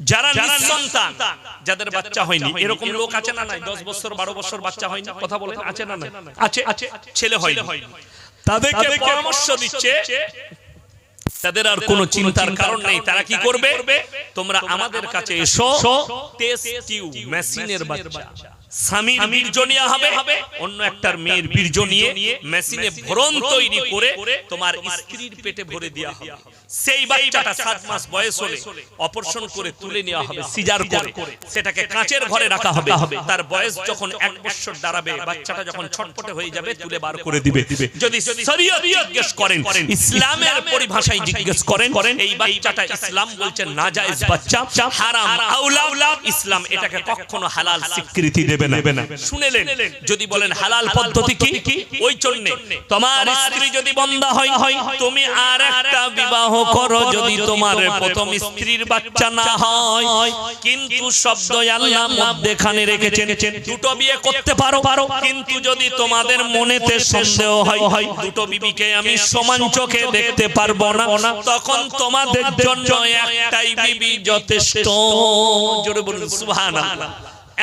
যারা নিঃসন্তান যাদের বাচ্চা হয়নি এরকম লোক আছে না নাই দশ বছর বারো বছর বাচ্চা হয়নি কথা বলে আছে না নাই? আছে আছে ছেলে হয়নি। তাদেরকে পরামর্শ দিচ্ছে তাদের আর কোনো চিন্তার কারণ নেই তারা কি করবে? তোমরা আমাদের কাছে এসো টেস্ট টিউব মেশিনের বাচ্চা। স্বামীর বীর্য নেওয়া হবে। অন্য একটার মেয়ের বীর্য নিয়ে মেশিনে ভরণ তৈরি করে তোমার স্ত্রীর পেটে ভরে দেওয়া হবে। সেই বাচ্চাটা সাত মাস বয়স হলে অপারেশন করে তুলে নেওয়া হবে সিজার করে। সেটাকে কাঁচের ঘরে রাখা হবে। তার বয়স যখন এক বছর দাঁড়াবে বাচ্চাটা যখন ছটপটে হয়ে যাবে তুলে বার করে দিবে। যদি শরীয়ত জিজ্ঞেস করেন ইসলামের পরিভাষায় জিজ্ঞেস করেন এই বাচ্চাটা ইসলাম বলছে নাজায়েজ বাচ্চা হারাম আউলা ইসলাম এটাকে কখনো হালাল স্বীকৃতি দেবে না। শুনেলেন যদি বলেন হালাল পদ্ধতি কি? ওই জন্য। তোমার স্ত্রী যদি বন্ধা হয় তুমি আর একটা বিবাহ করো যদি তোমার প্রথম স্ত্রীর বাচ্চা না হয় কিন্তু শব্দ আল্লাহ মধ্যেখানে রেখেছেন। দুটো বিয়ে করতে পারো পারো কিন্তু যদি তোমাদের মনেতে সন্দেহ হয় দুটো বিবিকে আমি সমান চোখে দেখতে পারব না। তখন তোমাদের জন্য একটাই বিবি যথেষ্ট। জোরে বলুন সুবহানাল্লাহ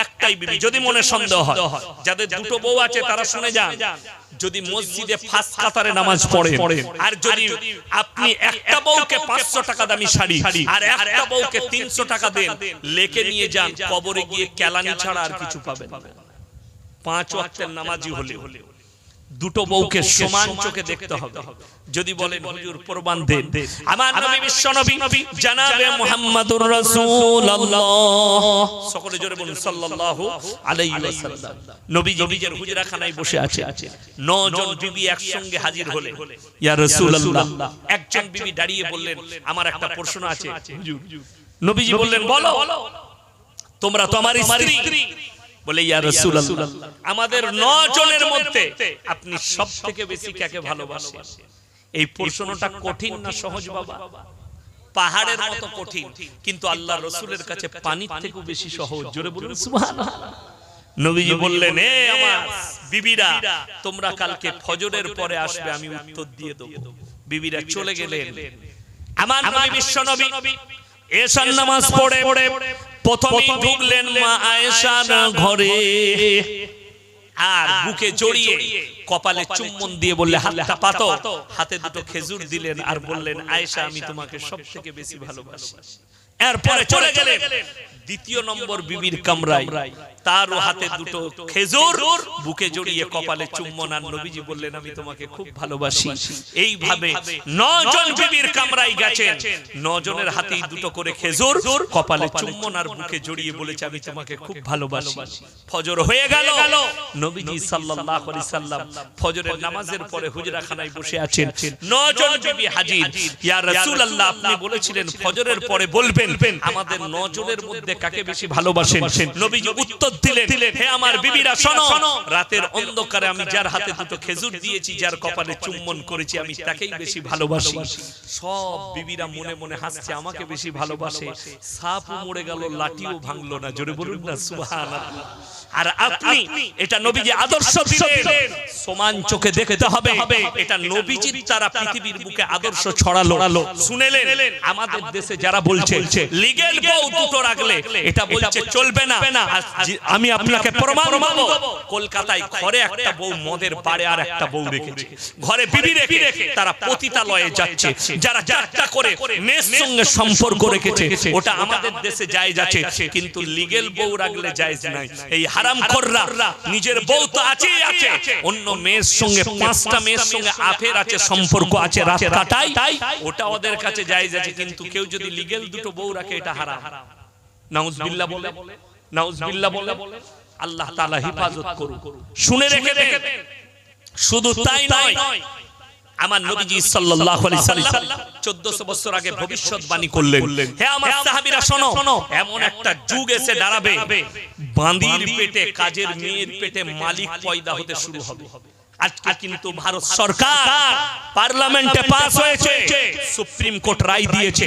একটাই বিবি যদি মনে সন্দেহ হয় যাদের দুটো বউ আছে তারা শুনে যান। যদি মসজিদে ফাঁস কাতারে নামাজ পড়ে আর যদি আপনি একটা বউকে পাঁচশো টাকা দামি শাড়ি আর একটা বউকে তিনশো টাকা দেন লেকে নিয়ে যান কবরে গিয়ে কেলানি ছাড়া আর কিছু পাবেন না। পাঁচ ওয়াক্তের নামাজি হলে দুটো বউকে সমান চোখে দেখতে হবে। যদি বলেন হুজুর প্রমাণ দেন। আমার নবী বিশ্ব নবী জানাবে মুহাম্মাদুর রাসূলুল্লাহ। সকলে জোরে বলুন সাল্লাল্লাহু আলাইহি ওয়াসাল্লাম। নবীজি নিজের হুজরাখানায় বসে আছে নজন বিবি একসঙ্গে হাজির হলে ইয়া রাসূলুল্লাহ। একজন বিবি দাঁড়িয়ে বললেন আমার একটা প্রশ্ন আছে। হুজুর নবীজি বললেন বলো। তোমরা তো আমার স্ত্রী। বলে ইয়া রাসূলুল্লাহ। আমাদের নজনের মধ্যে আপনি সব থেকে বেশি কাকে ভালোবাসেন? এই প্রশ্নটা কঠিন না সহজ বাবা? পাহাড়ের মতো কঠিন কিন্তু আল্লাহ রসুলের কাছে পানির থেকেও বেশি সহজ। জোরে বলুন সুবহানাল্লাহ। নবীজি বললেন এ আমার বিবিরা তোমরা কালকে ফজরের পরে আসবে আমি উত্তর দিয়ে দেব। বিবিরা চলে গেলেন। আমার নবী বিশ্ব নবী এশার নামাজ পড়ে প্রথমেই ঢুকলেন মা আয়েশার ঘরে। আর বুকে জড়িয়ে কপালে চুম্বন দিয়ে বললে হাতটা পাতো। হাতে দুটো খেজুর দিলেন আর বললেন আয়েশা আমি তোমাকে সব থেকে বেশি ভালোবাসি। এরপরে চলে গেলেন দ্বিতীয় নম্বর বিবির কামরায়। তারও হাতে দুটো খেজুর বুকে জড়িয়ে কপালে চুম্বন আর নবীজি বললেন আমি তোমাকে খুব ভালোবাসি। এইভাবে নজন বিবির কামরায় গেছেন। নজনের হাতেই দুটো করে খেজুর কপালে চুম্বন আর বুকে জড়িয়ে বলেছে আমি তোমাকে খুব ভালোবাসি। ফজর হয়ে গেল। নবীজি সাল্লাল্লাহু আলাইহি সাল্লাম ফজরের নামাজের পরে হুজরাখানায় বসে আছেন। নজন বিবি হাজির। ইয়া রাসূলুল্লাহ আপনি বলেছিলেন ফজরের পরে বলবেন। আমাদের নজনের মধ্যে কাকে বেশি ভালোবাসেন নবীজি উত্তর দিলেন হে আমার বিবিরা শোনো। রাতের অন্ধকারে আমি যার হাতে দুটো খেজুর দিয়েছি যার কপালে চুম্বন করেছি আমি তাকেই বেশি ভালোবাসি। সব বিবিরা মনে মনে হাসছে আমাকে বেশি ভালোবাসে। সাপও মরে গেল লাঠিও ভাঙলো না জোরে বলুন না সুবহানাল্লাহ। আর আপনি এটা নবীজি আদর্শ দিলেন সমান চোখে দেখতে হবে। এটা নবীজির দ্বারা পৃথিবীর বুকে আদর্শ ছড়ালো। শুনেলেন? আমাদের দেশে যারা বলছে লিগেল বউ দুটো রাখলে এটা বলছে চলবে না আমি আপনাকে প্রমাণ পাবো কলকাতায় ঘরে একটা বউ মদের পারে আর একটা বউ রেখেছে। ঘরে বিবি রেখে তারা পতিতালয়ে যাচ্ছে। যারা যাত্রা করে মেয়ের সঙ্গে সম্পর্ক রেখেছে। ওটা আমাদের দেশে জায়েজ আছে কিন্তু লিগেল বউ রাখলে জায়েজ নাই এই হারাম খোররা। নিজের বউ তো আছে। আছে। অন্য মেয়ের সঙ্গে পাঁচটা মেয়ের সঙ্গে আফের আছে সম্পর্ক আছে রাত কাটাই ওটা ওদের কাছে জায়েজ আছে কিন্তু কেউ যদি লিগেল দুটো বউ রাখে এটা হারাম। নাউজবিল্লাহ বলে বলে আল্লাহ তাআলা হেফাজত করুন শুনে রেখে শুধু তাই নয় আমার নবীজি সাল্লাল্লাহু আলাইহি সাল্লাম 1400 বছর আগে ভবিষ্যৎবাণী করলেন। হে আমার সাহাবীরা শোনো এমন একটা যুগ এসে দাঁড়াবে। বাঁদির পেটে কাজের মেয়ের পেটে মালিক পয়দা হতে শুরু হবে। আজকে কিন্তু ভারত সরকার পার্লামেন্টে পাস হয়েছে। সুপ্রিম কোর্ট রায় দিয়েছে।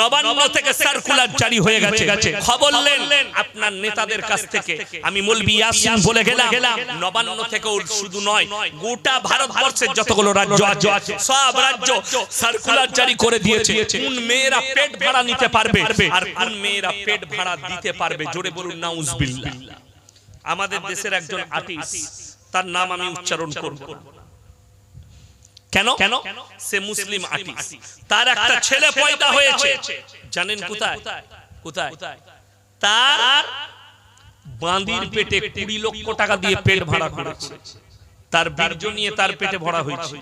নবান্ন থেকে সার্কুলার জারি হয়ে গেছে। খবর নেন আপনার নেতাদের কাছ থেকে। আমি মলবি ইয়াসিন বলে গেলাম। নবান্ন থেকেও শুধু নয় গোটা ভারতবর্ষের যতগুলো রাজ্য আছে সব রাজ্য সার্কুলার জারি করে দিয়েছে। কোন মেয়েরা পেট ভাড়া নিতে পারবে? আর কোন মেয়েরা পেট ভাড়া দিতে পারবে? জোরে বলুন নাউজবিল্লাহ। আমাদের দেশের একজন আর্টিস্ট। তার নাম আমি উচ্চারণ করব কেন? কেন? সে মুসলিম আর্টিস্ট তার একটা ছেলে পয়দা হয়েছে। জানেন কোথায়? কোথায়? তার বাঁদির পেটে কুড়ি লক্ষ টাকা দিয়ে পেট ভাড়া করেছে। তার বীর্য নিয়ে তার পেটে ভরা হয়েছে।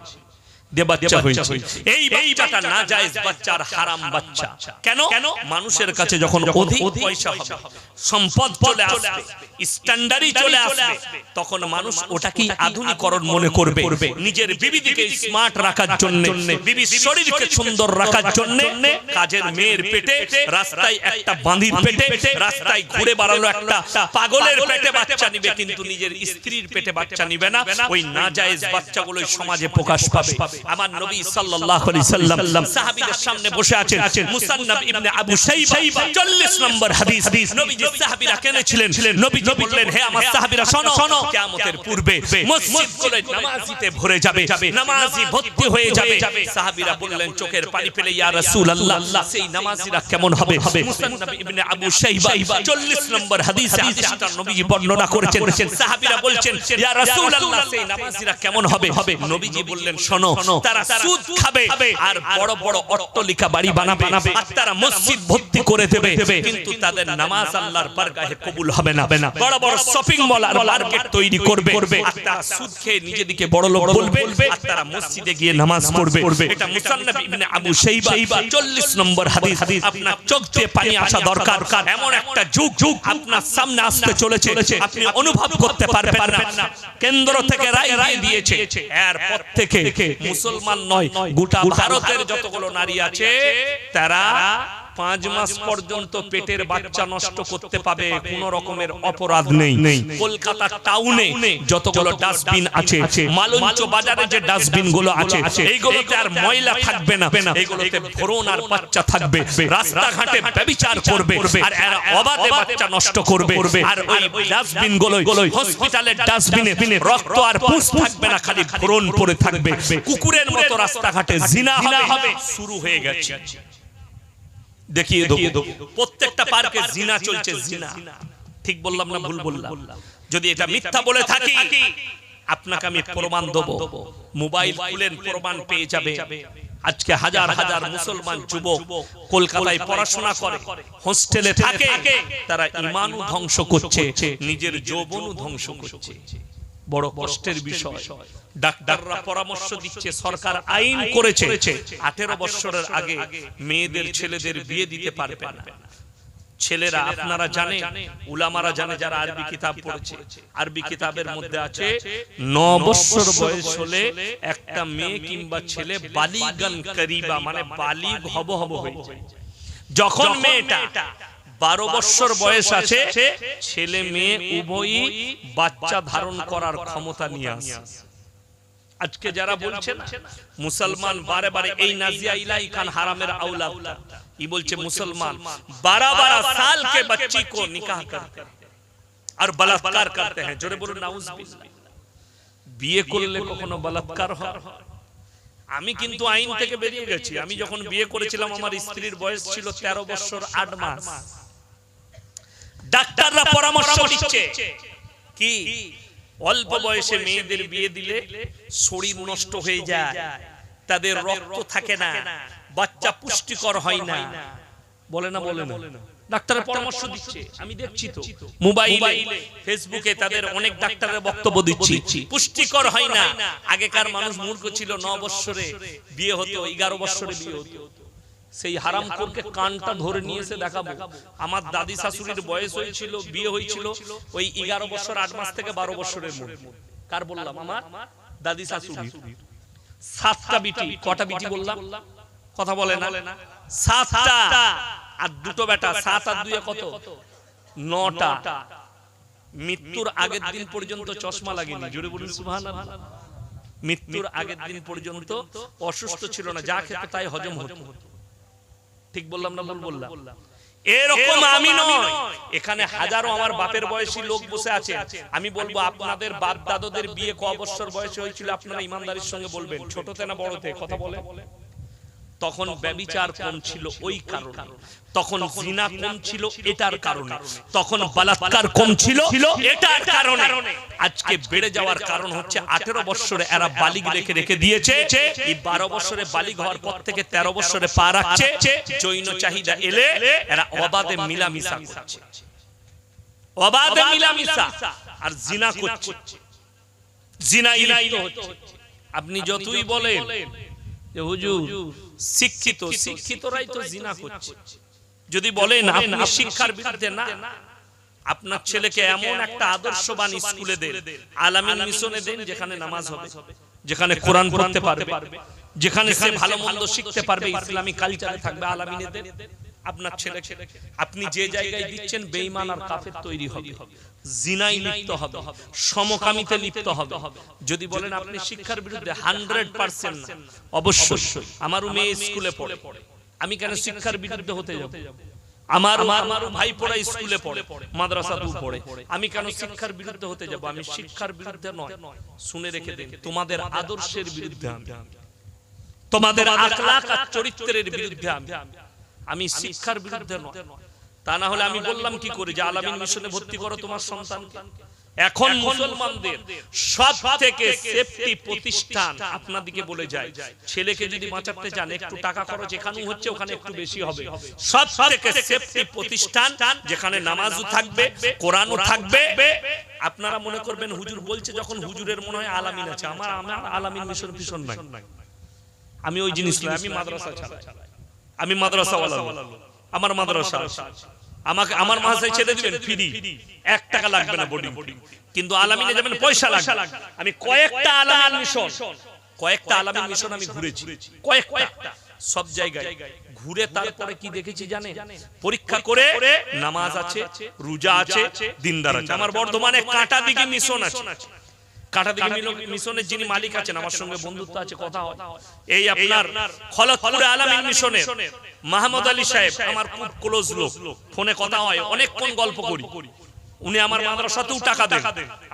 দিয়ে বাচ্চা হয়েছে। এই বাচ্চাটা না যায় বাচ্চার হারাম বাচ্চা। কেন? কেন? মানুষের কাছে যখন অধিক পয়সা হবে সম্পদ চলে আসবে স্ট্যান্ডার্ডই চলে আসবে। তখন মানুষ ওটাকেই আধুনিকরণ মনে করবে। নিজের বিবিদিকে স্মার্ট রাখার জন্য শরীরকে সুন্দর রাখার জন্য কাজের মেয়ের পেটে রাস্তায় একটা বাঁধির পেটে রাস্তায় ঘুরে বেড়ালো একটা পাগলের পেটে বাচ্চা নিবে কিন্তু নিজের স্ত্রীর পেটে বাচ্চা নিবে না। ওই নাজায়েজ বাচ্চাগুলো সমাজে প্রকাশ পাবে আমার নবী সাল্লাল্লাহু আলাইহি সাল্লাম সাহাবীদের সামনে বসে আছেন মুসান্নাব ইবনে আবু শাইবা 40 নম্বর হাদিস। নবীজি সাহাবীরা কেন ছিলেন নবীজি বললেন হে আমার সাহাবীরা শোনো শোনো কিয়ামতের পূর্বে মসজিদগুলো নামাজিতে ভরে যাবে। নামাজি ভর্তি হয়ে যাবে। সাহাবীরা বললেন চোখের পানি ফেলে ইয়া রাসূলুল্লাহ সেই নামাজিরা কেমন হবে? মুসান্নাব ইবনে আবু শাইবা 40 নম্বর হাদিসে হাদিসটা নবীজি বর্ণনা করেছেন সাহাবীরা বলছেন ইয়া রাসূলুল্লাহ সেই নামাজিরা কেমন হবে নবীজি বললেন শোনো তারা সুদ খাবে আর বড় বড় অট্টালিকা বাড়ি বানাবে আর তারা মসজিদ ভর্তি করে দেবে। কিন্তু তাদের নামাজ আল্লাহর বারগাহে কবুল হবে না। বড় বড় শপিং মল আর মার্কেট তৈরি করবে। আর তারা সুদ খেয়ে নিজেদিকে বড় লোক বলবে আর তারা মসজিদে গিয়ে নামাজ পড়বে। এটা মুসান্নাফ ইবনে আবু শাইবা 40 নম্বর হাদিস আপনার চোখ দিয়ে পানি আসা দরকার। এমন একটা যুগ যুগ আপনার সামনে আসতে চলেছে। আপনি অনুভব করতে পারবেন না। কেন্দ্র থেকে রায় রায় দিয়েছে এরপর থেকে মুসলমান নয় গোটা ভারতের যতগুলো নারী আছে তারা পাঁচ মাস পর্যন্ত পেটের বাচ্চা নষ্ট করতে পাবে কোন রকমের অপরাধ নেই। কলকাতা টাউনে যতগুলো ডাস্টবিন আছে মালঞ্চ বাজারে যে ডাস্টবিনগুলো আছে এইগুলোতে আর ময়লা থাকবে না। এইগুলোতে ভরণ আর বাচ্চা থাকবে। রাস্তাঘাটে ব্যভিচার করবে আর এরা অবাধে বাচ্চা নষ্ট করবে। আর ওই ডাস্টবিন গুলোই হসপিটালের ডাস্টবিনে রক্ত আর পুষ থাকবে না খালি ভরণ পড়ে থাকবে। কুকুরের মতো রাস্তাঘাটে জিনা হবে। শুরু হয়ে গেছে। দেখিয়ে দেবো। প্রত্যেকটা পার্কে জিনা চলছে জিনা। ঠিক বললাম না ভুল বললাম যদি এটা মিথ্যা বলে থাকি আপনাকে আমি প্রমাণ দেব। মোবাইল খুলেন প্রমাণ পেয়ে যাবে। আজকে হাজার হাজার মুসলমান যুবক কলকাতায় পড়াশোনা করে হোস্টেলে থাকে তারা ইমানও ধ্বংস করছে নিজের যৌবনও ধ্বংস করছে। বড় কষ্টের বিষয়। ডাক্তাররা পরামর্শ দিচ্ছে সরকার আইন করেছে আঠেরো বছরের আগে মেয়েদের ছেলেদের বিয়ে দিতে পারবে না। ছেলেরা আপনারা জানে উলামারা জানে যারা আরবি কিতাব পড়েছে আরবি কিতাবের মধ্যে আছে ন বছর বয়স হলে একটা মেয়ে কিংবা ছেলে বালিগান করিবা মানে বালিগ হব হব হয়ে যায়। যখন মেয়েটা বারো বৎসর বয়স আছে ছেলে মেয়ে উভয়ই বাচ্চা ধারণ করার ক্ষমতা নিয়ে আসে। আজকে যারা বলছেন মুসলমান বারে বারে এই নাজিয়া ইলাই খান হারামের আউলা ই বলছে মুসলমান বারা বারা সাল কে বাচ্চি কো নিকাহ করতে। আর বলাৎকার করতে হ্যাঁ জোরে বলুন নাউজ বিয়ে করলে কখনো বলাৎকার হয়? আমি কিন্তু আইন থেকে বেরিয়ে গেছি। আমি যখন বিয়ে করেছিলাম আমার স্ত্রীর বয়স ছিল তেরো বছর আট মাস। ডাক্তাররা পরামর্শ দিচ্ছে। কি? অল্প বয়সে মেয়েদের বিয়ে দিলে শরীর নষ্ট হয়ে যায়। তাদের রক্ত থাকে না। বাচ্চা পুষ্টিকর হয় না। বলে না বলে না ডাক্তারের পরামর্শ দিচ্ছে। আমি দেখছি তো। মোবাইলে ফেসবুকে তাদের অনেক ডাক্তারের বক্তব্য দিচ্ছি। পুষ্টিকর হয় না। আগেকার মানুষ মূর্খ ছিল ন বৎসরে বিয়ে হতো এগারো বৎসরে বিয়ে হতো। সেই হারাম কোরকে কানটা ধরে নিয়ে এসে দেখাবো। আমার দাদি শাশুড়ির বয়স হয়েছিল, বিয়ে হয়েছিল ওই এগারো বছর, আট মাস থেকে বারো বছরের মধ্যে। কার বললাম? আমার দাদি শাশুড়ি সাতটা বিটি, কটা বিটি বললাম? কথা বলে না। সাতটা। আর দুটো বেটা, সাত আর দুয়ে কত? নটা। মৃত্যুর আগের দিন পর্যন্ত চশমা লাগেনি। জোরে বলুন, সুবহানাল্লাহ। মৃত্যুর আগের দিন পর্যন্ত অসুস্থ ছিল না। যা খেত তাই হজম হতো। ঠিক বললাম না ভুল বললাম? এরকম আমি নয় এখানে হাজারো আমার বাপের বয়সী লোক বসে আছে। আমি বলব আপনাদের বাপ দাদাদের বিয়ে ক বছর বয়সে হয়েছিল আপনারা ইমানদারির সঙ্গে বলবেন। ছোটতে না বড়তে কথা বলে। তখন ব্যবিচার কম ছিল ওই কারণে। তখন জিনা কম ছিল এটার কারণে। তখন বালাৎকার কম ছিল এটার কারণে। আজকে বেড়ে যাওয়ার কারণ হচ্ছে আঠেরো বছরে এরা বালিগ রেখে রেখে দিয়েছে। এই বারো বছরে বালিগ হওয়ার পর থেকে তেরো বছরে পা রাখছে জৈন চাহিদা এলে এরা অবাধে মিলামিশা করছে। অবাধে মিলামিশা। আর জিনা করছে। জিনা ইলাই হচ্ছে। আপনি যতই বলেন। যে হুজুর শিক্ষিত শিক্ষিতরাই তো জিনা করছে। যদি বলেন আপনি শিক্ষার বিরুদ্ধে না আপনার ছেলেকে এমন একটা আদর্শবান স্কুলে দেন আলামিন মিশনে দেন যেখানে নামাজ হবে যেখানে কোরআন পড়তে পারবে যেখানে সে ভালো মন্দ শিখতে পারবে ইসলামী কালচারে থাকবে আলামিনে দেন আপনার ছেলে আপনি যে জায়গায় দিচ্ছেন বেঈমান আর কাফের তৈরি হবে। জিনাই লিপ্ত হবে। সমকামিতে লিপ্ত হবে। যদি বলেন আপনি শিক্ষার বিরুদ্ধে হান্ড্রেড পার্সেন্ট অবশ্যই। আমার মেয়ে স্কুলে পড়ে। আমি কেন শিক্ষার বিরুদ্ধে হতে যাব? আমার আমার ভাই পড়া। স্কুলে পড়ে। মাদ্রাসা দু পড়ে। আমি কেন শিক্ষার বিরুদ্ধে হতে যাব? আমি শিক্ষার বিরুদ্ধে নয়। শুনে রেখে দিন। তোমাদের আদর্শের বিরুদ্ধে আমি তোমাদের আখলাক আর চরিত্রের বিরুদ্ধে আমি আমি শিক্ষার বিরুদ্ধে নয়। তা না হলে আমি বললাম কি করে যে আলামিন মিশনে ভর্তি করো তোমার সন্তানকে। এখন মুসলমানদের সব থেকে সেফটি প্রতিষ্ঠান আপনাদিকে বলে যায়। ছেলেকে যদি বাঁচাতে চান একটু টাকা খরচ এখানেও হচ্ছে ওখানে একটু বেশি হবে। সব থেকে সেফটি প্রতিষ্ঠান যেখানে নামাজও থাকবে কোরআনও থাকবে। আপনারা মনে করবেন হুজুর বলছে যখন হুজুরের মনে হয় আলামিন আছে আমার আমার আলামিন মিশন ভীষণ নাই। আমি ওই জিনিস আমি মাদ্রাসা চালাই আমি মাদ্রাসা আমার মাদ্রাসা আমাকে আমার মাসায় ছেড়ে দিবেন ফ্রি। এক টাকা লাগবে না বোর্ডিং কিন্তু আলামিনে যাবেন পয়সা লাগবে। আমি কয়েকটা আলামিন মিশন কয়েকটা আলামিন মিশন আমি ঘুরেছি। কয়েকটা। সব জায়গায়। ঘুরে তারপরে কি দেখেছি জানে পরীক্ষা করে নামাজ আছে রোজা আছে দিনদার আছে। আমার বর্ধমানে কাঁটা দিকে মিশন আছে। কাঁটা দিকে মিশনের যিনি মালিক আছেন আমার সঙ্গে বন্ধুত্ব আছে কথা হয়। এই আপনার খলতপুরে আলামিন মিশনের মাহমুদ আলী সাহেব আমার খুব ক্লোজ লোক। ফোনে কথা হয় অনেকক্ষণ গল্প করি। উনি আমার মাদ্রাসাতেও টাকা দেন।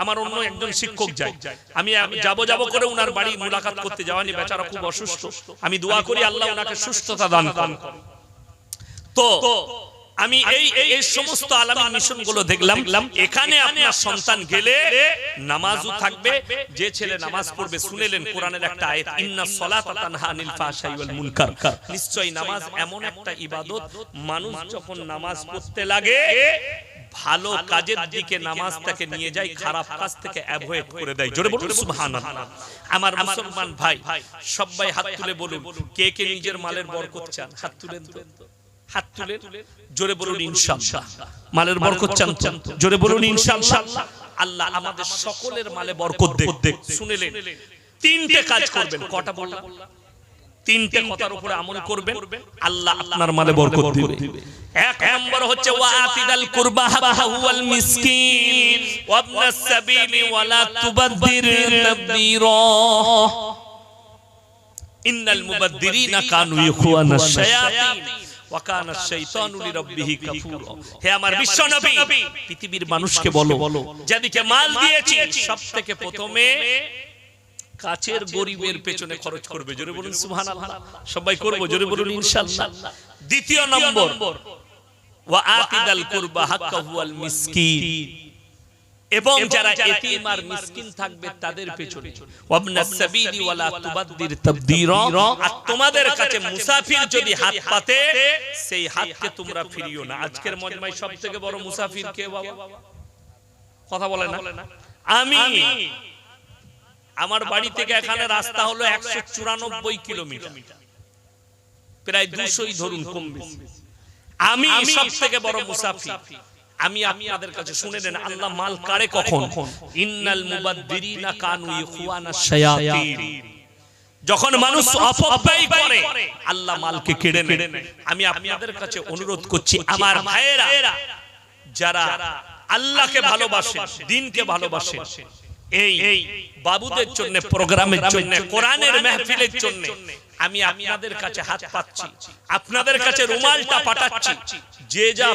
আমার অন্য একজন শিক্ষক যায়। আমি যাব যাব করে উনার বাড়ি মুলাকাত করতে যাওয়ানি বেচারা খুব অসুস্থ। আমি দোয়া করি আল্লাহ ওনাকে সুস্থতা দান করেন। তো আমি এই এই সমস্ত আলামী মিশনগুলো দেখলাম। এখানে আপনার সন্তান গেলে নামাজও থাকবে। যে ছেলে নামাজ পড়বে শুনেলেন কোরআনের একটা আয়াত। ইন্না সলাতা তানহা আনিল ফাহশাই ওয়াল মুনকার। নিশ্চয়ই নামাজ এমন একটা ইবাদত। মানুষ যখন নামাজ পড়তে লাগে ভালো কাজের দিকে নামাজটাকে নিয়ে যায় খারাপ কাজ থেকে অ্যাভয়েড করে দেয়। জোরে বলুন সুবহানাল্লাহ। আমার মুসলমান ভাই সবাই হাত তুলে বলুন কে কে নিজের মালের বরকত চান হাত তুলেন তো হাত তুলে জোরে বলুন ইনশাআল্লাহ। মালের বরকত চান জোরে বলুন ইনশাআল্লাহ। আল্লাহ আমাদের সকলের মালে বরকত দেখ। শুনেলেন তিনটে কাজ করবেন। কটা বললাম? তিনটে কথার উপরে আমল করবেন। আল্লাহ আপনার মালে বরকত দিবে। এক নম্বর হচ্ছে ওয়াতিদাল কুরবা হুয়াল মিসকিন। ওয়াবনাস সাবিলি ওয়ালা তুবাদদির তাবদীরা। ইন্নাল মুবাদদিরিনা কানু ইখওয়ানাশ শায়াতিন। ওয়াকানা শাইতানু লিরাব্বিহি কাফুরা। হে আমার বিশ্ব পৃথিবীর মানুষকে বলো। যেদিকে মাল দিয়েছি সবথেকে প্রথমে কাছের গরিবের পেছনে খরচ করবে। জোরে বলুন সুবহানাল্লাহ। সবাই করব জোরে বলুন ইনশাআল্লাহ দ্বিতীয় নম্বর। ওয়া আতিদাল কুরবা হাক্কাহু আল মিসকিন। এবং যারা এতিম আর মিসকিন থাকবে তাদের পেছনে। ওয়াবনাস সাবিলি ওয়ালা তুবাদদির তাবদীরা। আর তোমাদের কাছে মুসাফির যদি হাত পাতে সেই হাতকে তোমরা ফিরিও না। আজকের মজমায় সবথেকে বড় মুসাফির কে বাবা? কথা বলে না? আমি। আমার বাড়ি থেকে এখানে রাস্তা হলো একশো চুরানব্বই কিলোমিটার। প্রায় দুশোই ধরুন কম বেশি। আমি সব থেকে বড় মুসাফির। আমি আপনাদের কাছে শুনে নেন আল্লাহ মাল কারে কখন? ইন্নাল মুবাদদিরিনা কানু ইখওয়ানা শায়াতিন। যখন মানুষ অপব্যয় করে আল্লাহ মালকে কেড়ে নেয়। আমি আপনাদের কাছে অনুরোধ করছি আমার ভাইয়েরা যারা আল্লাহকে ভালোবাসেন দিনকে ভালোবাসেন এই বাবুদের জন্য প্রোগ্রামের জন্য কোরআনের মেহফিলের জন্য আমি আপনাদের কাছে হাত পাচ্ছি। আপনাদের কাছে রুমালটা পাঠাচ্ছি। যে যা